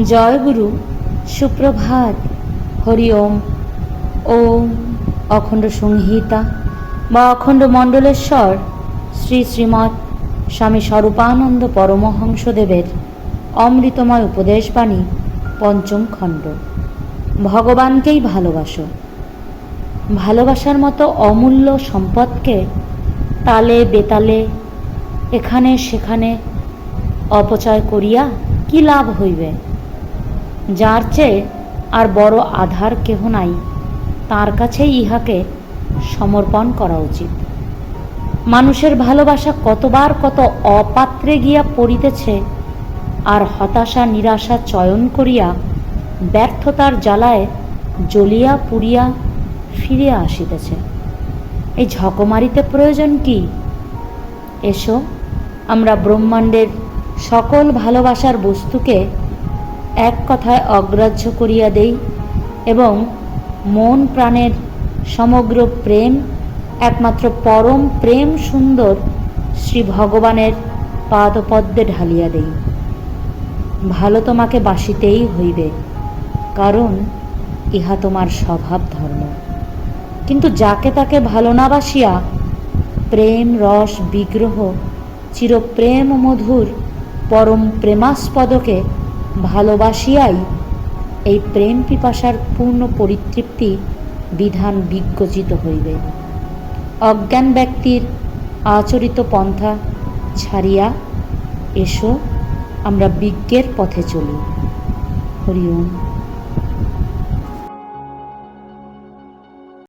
জয় গুরু, সুপ্রভাত। হরি ওম। ওম অখণ্ড সংহিতা বা অখণ্ড মণ্ডলেশ্বর শ্রী শ্রীমৎ স্বামী স্বরূপানন্দ পরমহংসদেবের অমৃতময় উপদেশবাণী, পঞ্চম খণ্ড। ভগবানকেই ভালোবাসো। ভালোবাসার মতো অমূল্য সম্পদকে তালে বেতালে, এখানে সেখানে অপচয় করিয়া কি লাভ হইবে? যার চেয়ে আর বড় আধার কেহ নাই, তার কাছেই ইহাকে সমর্পণ করা উচিত। মানুষের ভালোবাসা কতবার কত অপাত্রে গিয়া পড়িতেছে, আর হতাশা নিরাশা চয়ন করিয়া ব্যর্থতার জ্বালায় জ্বলিয়া পুড়িয়া ফিরিয়া আসিতেছে। এই ঝকমারিতে প্রয়োজন কি? এসো, আমরা ব্রহ্মাণ্ডের সকল ভালোবাসার বস্তুকে এক কথায় অগ্রাহ্য করিয়া দেই এবং মন প্রাণের সমগ্র প্রেম, একমাত্র পরম প্রেম সুন্দর শ্রী ভগবানের পাদপদ্মে ঢালিয়া দেই। ভালো তোমাকে বাসিতেই হইবে, কারণ ইহা তোমার স্বভাব ধর্ম। কিন্তু যাকে তাকে ভালো না বাসিয়া প্রেম, রস, বিগ্রহ, চিরপ্রেম, মধুর, পরম প্রেমাস্পদকে ভালোবাসিয়াই এই প্রেম পিপাসার পূর্ণ পরিতৃপ্তি বিধান বিজ্ঞচিত হইবে। অজ্ঞান ব্যক্তির আচরিত পন্থা ছাড়িয়া এসো, আমরা বিজ্ঞের পথে চলি। হরি ওম।